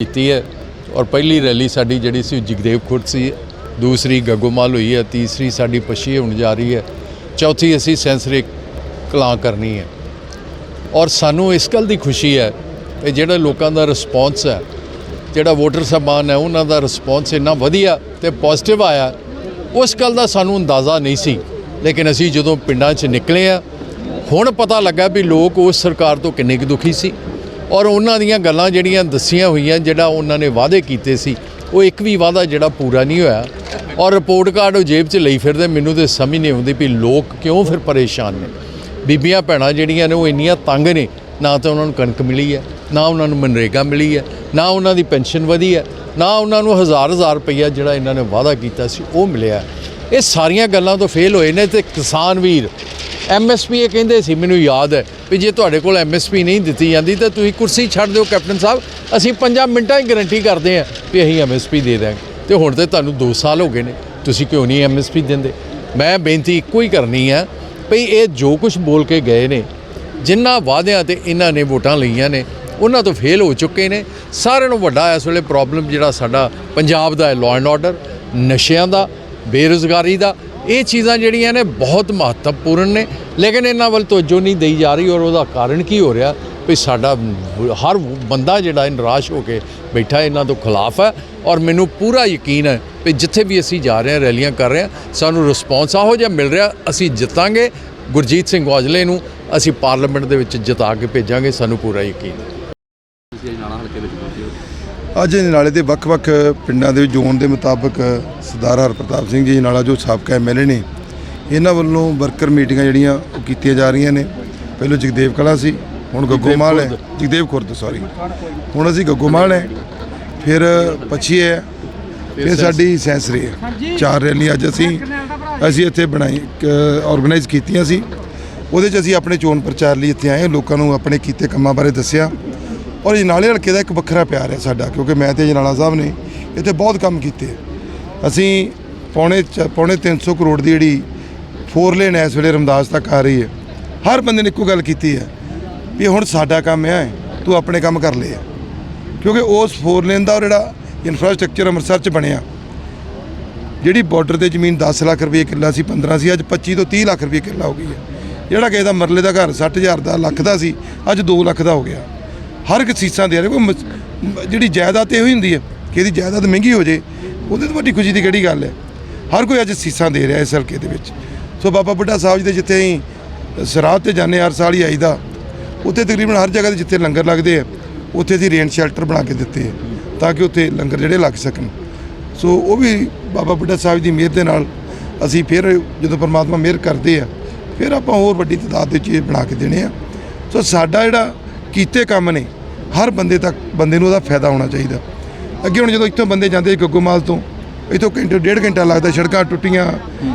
ਕੀਤੀ ਹੈ ਔਰ ਪਹਿਲੀ ਰੈਲੀ ਸਾਡੀ ਜਿਹੜੀ ਸੀ ਜਗਦੇਵ ਖੁਰਦ ਸੀ। ਦੂਸਰੀ ਗੱਗੋਮਾਲ ਹੋਈ ਹੈ, ਤੀਸਰੀ ਸਾਡੀ ਪਛੀ ਹੋਣ ਜਾ ਰਹੀ ਹੈ, ਚੌਥੀ ਅਸੀਂ ਸੈਂਸਰਿਕ ਕਲਾਂ ਕਰਨੀ ਹੈ। ਔਰ ਸਾਨੂੰ ਇਸ ਗੱਲ ਦੀ ਖੁਸ਼ੀ ਹੈ ਕਿ ਜਿਹੜਾ ਲੋਕਾਂ ਦਾ ਰਿਸਪੌਂਸ ਹੈ, ਜਿਹੜਾ ਵੋਟਰ ਸਾਹਿਬਾਨ ਹੈ, ਉਹਨਾਂ ਦਾ ਰਿਸਪੌਂਸ ਇੰਨਾ ਵਧੀਆ ਤੇ ਪੋਜ਼ਿਟਿਵ ਆਇਆ, ਉਸ ਗੱਲ ਦਾ ਸਾਨੂੰ ਅੰਦਾਜ਼ਾ ਨਹੀਂ ਸੀ। ਲੇਕਿਨ ਅਸੀਂ ਜਦੋਂ ਪਿੰਡਾਂ 'ਚ ਨਿਕਲੇ ਆ ਹੁਣ ਪਤਾ ਲੱਗਾ ਵੀ ਲੋਕ ਉਸ ਸਰਕਾਰ ਤੋਂ ਕਿੰਨੇ ਕੁ ਦੁਖੀ ਸੀ। ਔਰ ਉਹਨਾਂ ਦੀਆਂ ਗੱਲਾਂ ਜਿਹੜੀਆਂ ਦੱਸੀਆਂ ਹੋਈਆਂ, ਜਿਹੜਾ ਉਹਨਾਂ ਨੇ ਵਾਅਦੇ ਕੀਤੇ ਸੀ, ਉਹ ਇੱਕ ਵੀ ਵਾਅਦਾ ਜਿਹੜਾ ਪੂਰਾ ਨਹੀਂ ਹੋਇਆ। ਔਰ ਰਿਪੋਰਟ ਕਾਰਡ ਉਹ ਜੇਬ 'ਚ ਲਈ ਫਿਰਦੇ, ਮੈਨੂੰ ਤੇ ਸਮਝ ਨਹੀਂ ਆਉਂਦੀ ਵੀ ਲੋਕ ਕਿਉਂ ਫਿਰ ਪਰੇਸ਼ਾਨ ਨੇ। ਬੀਬੀਆਂ ਭੈਣਾਂ ਜਿਹੜੀਆਂ ਨੇ, ਉਹ ਇੰਨੀਆਂ ਤੰਗ ਨੇ, ਨਾ ਤਾਂ ਉਹਨਾਂ ਨੂੰ ਕਣਕ ਮਿਲੀ ਹੈ, ਨਾ ਉਹਨਾਂ ਨੂੰ ਮਨਰੇਗਾ ਮਿਲੀ ਹੈ, ਨਾ ਉਹਨਾਂ ਦੀ ਪੈਨਸ਼ਨ ਵਧੀ ਹੈ, ਨਾ ਉਹਨਾਂ ਨੂੰ ਹਜ਼ਾਰ ਹਜ਼ਾਰ ਰੁਪਈਆ ਜਿਹੜਾ ਇਹਨਾਂ ਨੇ ਵਾਅਦਾ ਕੀਤਾ ਸੀ, ਉਹ ਮਿਲਿਆ। ਇਹ ਸਾਰੀਆਂ ਗੱਲਾਂ ਤੋਂ ਫੇਲ ਹੋਏ ਨੇ ਤੇ ਕਿਸਾਨ ਵੀਰ ਐਮਐਸਪੀ ਇਹ ਕਹਿੰਦੇ ਸੀ, ਮੈਨੂੰ ਯਾਦ ਹੈ ਵੀ ਜੇ ਤੁਹਾਡੇ ਕੋਲ ਐਮਐਸਪੀ ਨਹੀਂ ਦਿੱਤੀ ਜਾਂਦੀ ਤਾਂ ਤੁਸੀਂ ਕੁਰਸੀ ਛੱਡ ਦਿਓ ਕੈਪਟਨ ਸਾਹਿਬ। ਅਸੀਂ 5 ਮਿੰਟਾਂ ਹੀ ਗਾਰੰਟੀ ਕਰਦੇ ਹਾਂ ਵੀ ਅਸੀਂ ਐਮਐਸਪੀ ਦੇ ਦਾਂਗੇ ਤੇ ਹੁਣ ਤੇ ਤੁਹਾਨੂੰ 2 ਸਾਲ ਹੋ ਗਏ ਨੇ, ਤੁਸੀਂ ਕਿਉਂ ਨਹੀਂ ਐਮਐਸਪੀ ਦਿੰਦੇ? ਮੈਂ ਬੇਨਤੀ ਇੱਕੋ ਹੀ ਕਰਨੀ ਆ ਭਈ ਇਹ ਜੋ ਕੁਝ ਬੋਲ ਕੇ ਗਏ ਨੇ ਜਿਨ੍ਹਾਂ ਵਾਅਦਿਆਂ ਤੇ ਇਹਨਾਂ ਨੇ ਵੋਟਾਂ ਲਈਆਂ ਨੇ, ਉਹਨਾਂ ਤੋਂ ਫੇਲ ਹੋ ਚੁੱਕੇ ਨੇ। ਸਾਰਿਆਂ ਨੂੰ ਵੱਡਾ ਇਸ ਵੇਲੇ ਪ੍ਰੋਬਲਮ ਜਿਹੜਾ ਸਾਡਾ ਪੰਜਾਬ ਦਾ ਹੈ ਲਾਅ ਐਂਡ ਆਰਡਰ ਨਸ਼ਿਆਂ ਦਾ, ਬੇਰੁਜ਼ਗਾਰੀ ਦਾ ਇਹ ਚੀਜ਼ਾਂ ਜਿਹੜੀਆਂ ਨੇ ਬਹੁਤ ਮਹੱਤਵਪੂਰਨ ਨੇ। ਲੇਕਿਨ ਇਹਨਾਂ ਵੱਲ ਤਵੱਜੋ ਨਹੀਂ ਦੇਈ ਜਾ ਰਹੀ ਔਰ ਉਹਦਾ ਕਾਰਨ ਕੀ ਹੋ ਰਿਹਾ? ਵੀ ਸਾਡਾ ਹਰ ਬੰਦਾ ਜਿਹੜਾ ਨਿਰਾਸ਼ ਹੋ ਕੇ ਬੈਠਾ ਇਹਨਾਂ ਤੋਂ ਖਿਲਾਫ ਹੈ ਔਰ ਮੈਨੂੰ ਪੂਰਾ ਯਕੀਨ ਹੈ ਵੀ ਜਿੱਥੇ ਵੀ ਅਸੀਂ ਜਾ ਰਹੇ ਹਾਂ, ਰੈਲੀਆਂ ਕਰ ਰਹੇ ਹਾਂ, ਸਾਨੂੰ ਰਿਸਪੌਂਸ ਆਹੋ ਜਿਹਾ ਮਿਲ ਰਿਹਾ, ਅਸੀਂ ਜਿੱਤਾਂਗੇ। ਗੁਰਜੀਤ ਸਿੰਘ ਔਜਲੇ ਨੂੰ ਅਸੀਂ ਪਾਰਲੀਮੈਂਟ ਦੇ ਵਿੱਚ ਜਿਤਾ ਕੇ ਭੇਜਾਂਗੇ, ਸਾਨੂੰ ਪੂਰਾ ਯਕੀਨ ਹੈ ਤੁਸੀਂ ਅਜਨਾਲਾ ਹਲਕੇ ਵਿੱਚ ਪਹੁੰਚੇ ਹੋ ਅੱਜ ਨਾਲੇ ਦੇ ਵੱਖ-ਵੱਖ ਪਿੰਡਾਂ ਦੇ ਜ਼ੋਨ ਦੇ ਮੁਤਾਬਕ ਸਰਦਾਰ ਹਰਪ੍ਰਤਾਪ ਸਿੰਘ ਜੀ ਨਾਲਾ ਜੋ ਸਾਬਕਾ ਐਮਐਲਏ ਨੇ ਇਹਨਾਂ ਵੱਲੋਂ ਵਰਕਰ ਮੀਟਿੰਗਾਂ ਜਿਹੜੀਆਂ ਉਹ ਕੀਤੀਆਂ ਜਾ ਰਹੀਆਂ ਨੇ। ਪਹਿਲਾਂ ਜਗਦੇਵ ਕਲਾ ਸੀ ਹੁਣ ਗੱਗੋਮਾਲ ਹੈ। ਜਗਦੇਵ ਖੁਰਦ ਸੌਰੀ ਹੁਣ ਅਸੀਂ ਗੱਗੋਮਾਲ ਹੈ ਫਿਰ ਪਛੀ ਹੈ ਫਿਰ ਸਾਡੀ ਸੈਂਸਰੀ ਹੈ। ਚਾਰ ਰੈਲੀ ਅੱਜ ਅਸੀਂ ਅਸੀਂ ਇੱਥੇ ਬਣਾਈ ਆਰਗੇਨਾਈਜ਼ ਕੀਤੀਆਂ ਸੀ। ਉਹਦੇ 'ਚ ਅਸੀਂ ਆਪਣੇ ਚੋਣ ਪ੍ਰਚਾਰ ਲਈ ਇੱਥੇ ਆਏ ਲੋਕਾਂ ਨੂੰ ਆਪਣੇ ਕੀਤੇ ਕੰਮਾਂ ਬਾਰੇ ਦੱਸਿਆ। ਔਰ ਜਨਾਲੇ ਹਲਕੇ ਦਾ ਇੱਕ ਵੱਖਰਾ ਪਿਆਰ ਹੈ ਸਾਡਾ, ਕਿਉਂਕਿ ਮੈਂ ਤੇ ਜਨਾਲਾ ਸਾਹਿਬ ਨੇ ਇੱਥੇ ਬਹੁਤ ਕੰਮ ਕੀਤੇ ਅਸੀਂ ਪੌਣੇ ਚ- ਪੌਣੇ 300 ਕਰੋੜ ਦੀ ਜਿਹੜੀ ਫੋਰ ਲੇਨ ਇਸ ਵੇਲੇ ਰਮਦਾਸ ਤੱਕ ਆ ਰਹੀ ਹੈ। ਹਰ ਬੰਦੇ ਨੇ ਇੱਕੋ ਗੱਲ ਕੀਤੀ ਹੈ ਵੀ ਹੁਣ ਸਾਡਾ ਕੰਮ ਹੈ, ਤੂੰ ਆਪਣੇ ਕੰਮ ਕਰ ਲੈ। ਕਿਉਂਕਿ ਉਸ ਫੋਰ ਲੇਨ ਦਾ ਉਹ ਜਿਹੜਾ ਇਨਫਰਾਸਟ੍ਰਕਚਰ ਅੰਮ੍ਰਿਤਸਰ ਚ ਬਣਿਆ, ਜਿਹੜੀ ਬਾਰਡਰ ਤੇ ਜ਼ਮੀਨ 10 ਲੱਖ ਰੁਪਏ ਕਿੱਲਾ ਸੀ 15 ਸੀ, ਅੱਜ 25 ਤੋਂ 30 ਲੱਖ ਰੁਪਏ ਕਿੱਲਾ ਹੋ ਗਈ ਹੈ। ਜਿਹੜਾ ਕਿਸੇ ਦਾ ਮਰਲੇ ਦਾ ਘਰ 60000 ਦਾ, ਲੱਖ ਦਾ ਸੀ, ਅੱਜ 2 ਲੱਖ ਦਾ ਹੋ ਗਿਆ। ਹਰ ਇੱਕ ਸੀਸਾਂ ਦੇ ਰਿਹਾ ਕੋਈ ਜਿਹੜੀ ਜਾਇਦਾਦ ਤੇ ਇਹੋ ਹੀ ਹੁੰਦੀ ਹੈ ਕਿ ਇਹਦੀ ਜਾਇਦਾਦ ਮਹਿੰਗੀ ਹੋ ਜੇ, ਉਹਦੇ ਤੋਂ ਵੱਡੀ ਖੁਸ਼ੀ ਦੀ ਕਿਹੜੀ ਗੱਲ ਹੈ? ਹਰ ਕੋਈ ਅੱਜ ਸੀਸਾਂ ਦੇ ਰਿਹਾ ਇਸ ਹਲਕੇ ਦੇ ਵਿੱਚ। ਸੋ ਬਾਬਾ ਬੁੱਢਾ ਸਾਹਿਬ ਜੀ ਦੇ ਜਿੱਥੇ ਅਸੀਂ ਸਰਾਧ ਤੇ ਜਾਂਦੇ ਹਰ ਸਾਲ ਹੀ ਆਈਦਾ ਉੱਥੇ ਤਕਰੀਬਨ ਹਰ ਜਗ੍ਹਾ ਤੇ ਜਿੱਥੇ ਲੰਗਰ ਲੱਗਦੇ ਆ, ਉੱਥੇ ਅਸੀਂ ਰੇਨ ਸ਼ੈਲਟਰ ਬਣਾ ਕੇ ਦਿੱਤੇ ਆ, ਤਾਂ ਕਿ ਉੱਥੇ ਲੰਗਰ ਜਿਹੜੇ ਲੱਗ ਸਕਣ। ਸੋ ਉਹ ਵੀ ਬਾਬਾ ਬੁੱਢਾ ਸਾਹਿਬ ਦੀ ਮਿਹਰ ਦੇ ਨਾਲ ਅਸੀਂ ਫਿਰ ਜਦੋਂ ਪਰਮਾਤਮਾ ਮਿਹਰ ਕਰਦੇ ਆ, ਫਿਰ ਆਪਾਂ ਹੋਰ ਵੱਡੀ ਤਾਦਾਦ ਦੇ ਚੀਜ਼ ਬਣਾ ਕੇ ਦੇਣੇ ਆ। ਸੋ ਸਾਡਾ ਜਿਹੜਾ ਕੀਤੇ ਕੰਮ ਨੇ ਹਰ ਬੰਦੇ ਤੱਕ ਬੰਦੇ ਨੂੰ ਉਹਦਾ ਫਾਇਦਾ ਹੋਣਾ ਚਾਹੀਦਾ। ਅੱਗੇ ਹੁਣ ਜਦੋਂ ਇੱਥੋਂ ਬੰਦੇ ਜਾਂਦੇ ਸੀ ਗੱਗੋਮਾਲ ਤੋਂ, ਇੱਥੋਂ ਘੰਟੇ, ਡੇਢ ਘੰਟਾ ਲੱਗਦਾ ਸੜਕਾਂ ਟੁੱਟੀਆਂ,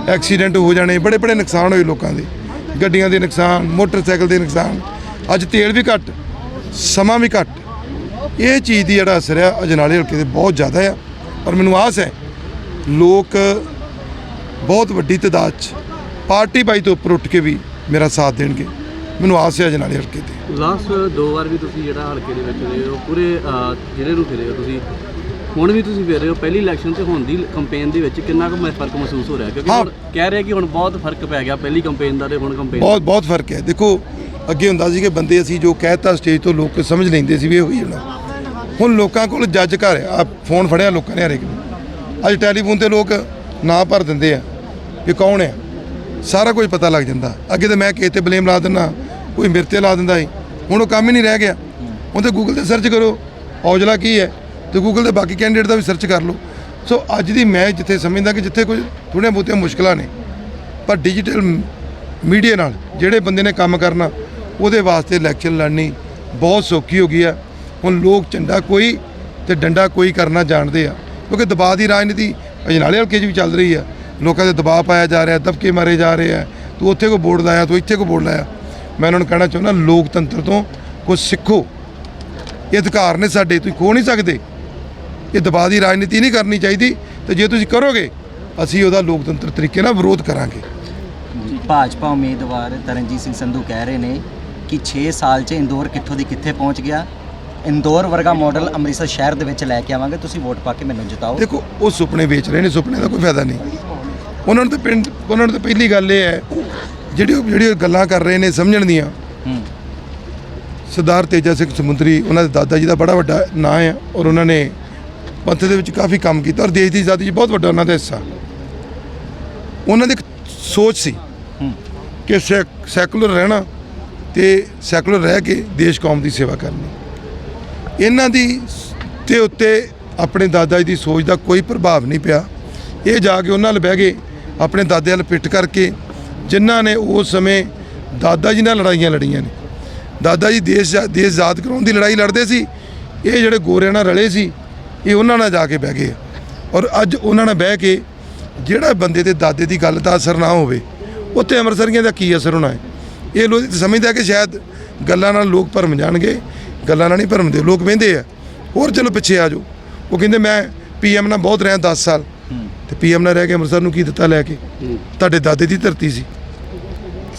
ਐਕਸੀਡੈਂਟ ਹੋ ਜਾਣੇ, ਬੜੇ ਬੜੇ ਨੁਕਸਾਨ ਹੋਏ ਲੋਕਾਂ ਦੇ। ਗੱਡੀਆਂ ਦੇ ਨੁਕਸਾਨ, ਮੋਟਰਸਾਈਕਲ ਦੇ ਨੁਕਸਾਨ। ਅੱਜ ਤੇਲ ਵੀ ਘੱਟ, ਸਮਾਂ ਵੀ ਘੱਟ। ਇਹ ਚੀਜ਼ ਦੀ ਜਿਹੜਾ ਅਸਰ ਆ ਅਜਨਾਲੇ ਹਲਕੇ ਤੇ ਬਹੁਤ ਜ਼ਿਆਦਾ ਆ। ਔਰ ਮੈਨੂੰ ਆਸ ਹੈ, ਲੋਕ ਬਹੁਤ ਵੱਡੀ ਤਾਦਾਦ 'ਚ, ਪਾਰਟੀ ਬਾਈ ਤੋਂ ਉੱਪਰ ਉੱਠ ਕੇ ਵੀ ਮੇਰਾ ਸਾਥ ਦੇਣਗੇ। ਮੈਨੂੰ ਆਸ ਹੈ ਅਜਨਾਲੇ ਹਲਕੇ ਤੇ। ਲਾਸਟ ਦੋ ਵਾਰ ਵੀ ਤੁਸੀਂ ਜਿਹੜਾ ਹਲਕੇ ਦੇ ਵਿੱਚ ਰਹੇ ਹੋ ਪੂਰੇ ਅਹ, ਜ਼ਿਲ੍ਹੇ ਨੂੰ ਫਿਰੇ ਹੋ ਤੁਸੀਂ। ਹੁਣ ਵੀ ਤੁਸੀਂ ਫਿਰ ਰਹੇ ਹੋ ਪਹਿਲੀ ਇਲੈਕਸ਼ਨ ਤੇ ਹੁਣ ਦੀ ਕੰਪੇਨ ਦੇ ਵਿੱਚ ਕਿੰਨਾ ਕੁ ਮ- ਫ਼ਰਕ ਮਹਿਸੂਸ ਹੋ ਰਿਹਾ? ਕਿਉਂਕਿ ਹਾਂ। ਹੁਣ ਕਹਿ ਰਹੇ ਕਿ ਹੁਣ ਬਹੁਤ ਫ਼ਰਕ ਪੈ ਗਿਆ ਪਹਿਲੀ ਕੰਪੇਨ ਦਾ ਤੇ ਹੁਣ ਕੰਪੇਨ ਬਹੁਤ ਬਹੁਤ ਫ਼ਰਕ ਹੈ। ਦੇਖੋ ਅੱਗੇ ਹੁੰਦਾ ਸੀ ਕਿ ਬੰਦੇ ਅਸੀਂ ਜੋ ਕਹਿਤਾ ਸਟੇਜ ਤੋਂ ਲੋਕ ਸਮਝ ਲੈਂਦੇ ਸੀ ਵੀ ਇਹ ਹੋਈ ਜਾਣਾ। ਹੁਣ ਲੋਕਾਂ ਕੋਲ ਜੱਜ ਘਰ ਆ ਫੋਨ ਫੜਿਆ ਲੋਕਾਂ ਨੇ ਹਰੇਕ ਨੂੰ। ਅੱਜ ਟੈਲੀਫੋਨ ਤੇ ਲੋਕ ਨਾਂ ਭਰ ਦਿੰਦੇ ਆ ਵੀ ਕੌਣ ਹੈ। ਸਾਰਾ ਕੁਝ ਪਤਾ ਲੱਗ ਜਾਂਦਾ। ਅੱਗੇ ਤੇ ਮੈਂ ਕਿਸੇ ਤੇ ਬਲੇਮ ਲਾ ਦਿੰਦਾ। ਕੋਈ ਮਿਰਤੇ ਲਾ ਦਿੰਦਾ ਸੀ। ਹੁਣ ਉਹ ਕੰਮ ਹੀ ਨਹੀਂ ਰਹਿ ਗਿਆ। ਹੁਣ ਤੇ ਗੂਗਲ ਤੇ ਸਰਚ ਕਰੋ, ਔਜਲਾ ਕੀ ਹੈ? ਤੇ ਗੂਗਲ ਤੇ ਬਾਕੀ ਕੈਂਡੀਡੇਟ ਦਾ ਵੀ ਸਰਚ ਕਰ ਲਓ। ਸੋ ਅੱਜ ਦੀ ਮੈਂ ਜਿੱਥੇ ਸਮਝਦਾ ਕਿ ਜਿੱਥੇ ਕੁਝ ਥੋੜ੍ਹੀਆਂ ਬਹੁਤੀਆਂ ਮੁਸ਼ਕਲਾਂ ਨੇ, ਪਰ ਡਿਜੀਟਲ ਮੀਡੀਆ ਨਾਲ ਜਿਹੜੇ ਬੰਦੇ ਨੇ ਕੰਮ ਕਰਨਾ, ਉਹਦੇ ਵਾਸਤੇ ਇਲੈਕਸ਼ਨ ਲੜਨੀ ਬਹੁਤ ਸੌਖੀ ਹੋ ਗਈ ਆ ਹੁਣ ਲੋਕ ਝੰਡਾ ਕੋਈ ਤੇ ਡੰਡਾ ਕੋਈ ਕਰਨਾ ਜਾਣਦੇ ਆ। ਕਿਉਂਕਿ ਦਬਾਅ ਦੀ ਰਾਜਨੀਤੀ ਅਜਨਾਲੇ ਹਲਕੇ 'ਚ ਵੀ ਚੱਲ ਰਹੀ ਆ ਲੋਕਾਂ ਦੇ ਦਬਾਅ ਪਾਇਆ ਜਾ ਰਿਹਾ, ਦਬਕੇ ਮਾਰੇ ਜਾ ਰਹੇ ਆ। ਤੂੰ ਉੱਥੇ ਕੋ ਬੋਰਡ ਲਾਇਆ, ਤੂੰ ਇੱਥੇ ਕੋ ਬੋਰਡ ਲਾਇਆ। ਮੈਂ ਉਹਨਾਂ ਨੂੰ ਕਹਿਣਾ ਚਾਹੁੰਦਾ ਲੋਕਤੰਤਰ ਤੋਂ ਕੁਝ ਸਿੱਖੋ। ਇਹ ਅਧਿਕਾਰ ਨੇ ਸਾਡੇ ਤੁਸੀਂ ਖੋ ਨਹੀਂ ਸਕਦੇ। ਇਹ ਦਬਾਅ ਦੀ ਰਾਜਨੀਤੀ ਨਹੀਂ ਕਰਨੀ ਚਾਹੀਦੀ। ਤੇ ਜੇ ਤੁਸੀਂ ਕਰੋਗੇ ਅਸੀਂ ਉਹਦਾ ਲੋਕਤੰਤਰ ਤਰੀਕੇ ਨਾਲ ਵਿਰੋਧ ਕਰਾਂਗੇ। ਭਾਜਪਾ ਉਮੀਦਵਾਰ ਤਰਨਜੀਤ ਸਿੰਘ ਸੰਧੂ ਕਹਿ ਰਹੇ ਨੇ ਕਿ 6 ਸਾਲ 'ਚ ਇੰਦੌਰ ਕਿੱਥੋਂ ਦੀ ਕਿੱਥੇ ਪਹੁੰਚ ਗਿਆ? ਇੰਦੌਰ ਵਰਗਾ ਮਾਡਲ ਅੰਮ੍ਰਿਤਸਰ ਸ਼ਹਿਰ ਦੇ ਵਿੱਚ ਲੈ ਕੇ ਆਵਾਂਗੇ। ਤੁਸੀਂ ਵੋਟ ਪਾ ਕੇ ਮੈਨੂੰ ਜਿਤਾਓ। ਦੇਖੋ ਉਹ ਸੁਪਨੇ ਵੇਚ ਰਹੇ ਨੇ ਸੁਪਨੇ ਦਾ ਕੋਈ ਫਾਇਦਾ ਨਹੀਂ। ਉਹਨਾਂ ਨੂੰ ਤਾਂ ਪਿੰਡ ਉਹਨਾਂ ਨੂੰ ਤਾਂ ਪਹਿਲੀ ਗੱਲ ਇਹ ਹੈ ਜਿਹੜੀ ਉਹ- ਜਿਹੜੀ ਗੱਲਾਂ ਕਰ ਰਹੇ ਨੇ ਸਮਝਣ ਦੀਆਂ। ਸਰਦਾਰ ਤੇਜਾ ਸਿੰਘ ਸਮੁੰਦਰੀ ਉਹਨਾਂ ਦੇ ਦਾਦਾ ਜੀ ਦਾ ਬੜਾ ਵੱਡਾ ਨਾਂ ਹੈ ਔਰ ਉਹਨਾਂ ਨੇ ਪੰਥ ਦੇ ਵਿੱਚ ਕਾਫੀ ਕੰਮ ਕੀਤਾ ਔਰ ਦੇਸ਼ ਦੀ ਆਜ਼ਾਦੀ 'ਚ ਬਹੁਤ ਵੱਡਾ ਉਹਨਾਂ ਦਾ ਹਿੱਸਾ। ਉਹਨਾਂ ਦੀ ਸੋਚ ਸੀ ਕਿ ਸੈਕ- ਸੈਕੂਲਰ ਰਹਿਣਾ ਤੇ ਸੈਕੂਲਰ ਰਹਿ ਕੇ ਦੇਸ਼ ਕੌਮ ਦੀ ਸੇਵਾ ਕਰਨੀ। ਇਹਨਾਂ ਦੀ ਤੇ ਉੱਤੇ ਆਪਣੇ ਦਾਦਾ ਜੀ ਦੀ ਸੋਚ ਦਾ ਕੋਈ ਪ੍ਰਭਾਵ ਨਹੀਂ ਪਿਆ। ਇਹ ਜਾ ਕੇ ਉਹਨਾਂ ਨਾਲ ਬਹਿ ਗਏ ਆਪਣੇ ਦਾਦੇ ਨਾਲ ਪਿੱਟ ਕਰਕੇ ਜਿਨ੍ਹਾਂ ਨੇ ਉਸ ਸਮੇਂ ਦਾਦਾ ਜੀ ਨਾਲ ਲੜਾਈਆਂ ਲੜੀਆਂ ਨੇ। ਦਾਦਾ ਜੀ ਦੇਸ਼ ਦੇਸ਼ ਆਜ਼ਾਦ ਕਰਾਉਣ ਦੀ ਲੜਾਈ ਲੜਦੇ ਸੀ। ਇਹ ਜਿਹੜੇ ਗੋਰਿਆਂ ਨਾਲ ਰਲੇ ਸੀ, ਇਹ ਉਹਨਾਂ ਨਾਲ ਜਾ ਕੇ ਬਹਿ ਗਏ। ਔਰ ਅੱਜ ਉਹਨਾਂ ਨਾਲ ਬਹਿ ਕੇ ਜਿਹੜਾ ਬੰਦੇ ਦੇ ਦਾਦੇ ਦੀ ਗੱਲ ਦਾ ਅਸਰ ਨਾ ਹੋਵੇ ਉੱਤੇ ਅੰਮ੍ਰਿਤਸਰੀਆਂ ਦਾ ਕੀ ਅਸਰ ਹੋਣਾ ਹੈ? ਇਹ ਲੋਕ ਸਮਝਦਾ ਕਿ ਸ਼ਾਇਦ ਗੱਲਾਂ ਨਾਲ ਲੋਕ ਭਰਮ ਜਾਣਗੇ, ਗੱਲਾਂ ਨਾਲ ਨਹੀਂ ਭਰਮਦੇ, ਲੋਕ ਵਹਿੰਦੇ ਆ। ਹੋਰ ਚਲੋ ਪਿੱਛੇ ਆ ਜਾਓ। ਉਹ ਕਹਿੰਦੇ, ਮੈਂ ਪੀਐਮ ਨਾਲ ਬਹੁਤ ਰਿਹਾ 10 ਸਾਲ। ਤੇ ਪੀਐਮ ਨਾਲ ਰਹਿ ਕੇ ਅੰਮ੍ਰਿਤਸਰ ਨੂੰ ਕੀ ਦਿੱਤਾ ਲੈ ਕੇ। ਤੁਹਾਡੇ ਦਾਦੇ ਦੀ ਧਰਤੀ ਸੀ।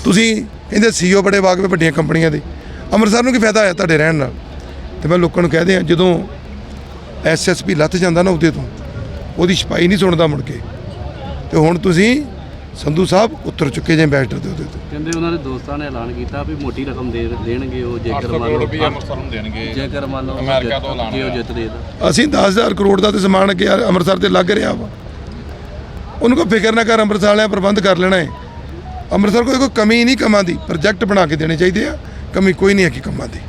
ਤੁਸੀਂ ਕਹਿੰਦੇ ਸੀਓ ਬੜੇ ਵਾਕਵੇ ਵੱਡੀਆਂ ਕੰਪਨੀਆਂ ਦੇ। ਅੰਮ੍ਰਿਤਸਰ ਨੂੰ ਕੀ ਫਾਇਦਾ ਹੋਇਆ ਤੁਹਾਡੇ ਰਹਿਣ ਨਾਲ? ਤੇ ਮੈਂ ਲੋਕਾਂ ਨੂੰ ਕਹਦੇ ਆ ਜਦੋਂ ਐਸਐਸਪੀ ਲੱਥ ਜਾਂਦਾ ਨਾ ਉਹਦੇ ਤੋਂ ਉਹਦੀ ਛਪਾਈ ਨਹੀਂ ਸੁਣਦਾ ਮੁੜ ਕੇ। ਤੇ ਹੁਣ ਤੁਸੀਂ ਸੰਧੂ ਸਾਹਿਬ ਉੱਤਰ ਚੁੱਕੇ ਜੇ ਐਂਬੈਸਡਰ ਦੇ ਉਹਦੇ ਤੇ। ਕਹਿੰਦੇ ਉਹਨਾਂ ਦੇ ਦੋਸਤਾਂ ਨੇ ਐਲਾਨ ਕੀਤਾ ਵੀ ਮੋਟੀ ਰਕਮ ਦੇ ਦੇਣਗੇ ਉਹ ਜੇਕਰ 800 ਮੰਨ ਕਰੋੜ ਲਓ ਰੁਪਏ ਅੰਮ੍ਰਿਤਸਰ ਨੂੰ ਦੇਣਗੇ। ਜੇਕਰ ਮੰਨ ਲਓ ਅਮਰੀਕਾ ਤੋਂ ਐਲਾਨ ਜੇ ਉਹ ਹੋਇਆ। ਜਿੱਤਦੇ ਤਾਂ। ਅਸੀਂ 10000 ਕਰੋੜ ਦਾ ਤੇ ਸਮਾਨ ਕਿ ਯਾਰ ਅੰਮ੍ਰਿਤਸਰ ਤੇ ਲੱਗ ਰਿਹਾ ਵਾ। ਉਹਨੂੰ ਕੋਈ ਫਿਕਰ ਨਾ ਕਰ, ਅੰਮ੍ਰਿਤਸਰ ਵਾਲਿਆਂ ਪ੍ਰਬੰਧ ਕਰ ਲੈਣਾ ਹੈ ਅੰਮ੍ਰਿਤਸਰ ਕੋਈ ਕੋਈ ਕਮੀ ਨਹੀਂ ਕਮਾਂ ਦੀ, ਪ੍ਰੋਜੈਕਟ ਬਣਾ ਕੇ ਦੇਣੇ ਚਾਹੀਦੇ ਆ। ਕਮੀ ਕੋਈ ਨਹੀਂ ਹੈ ਕਿ ਕੰਮਾਂ ਦੀ।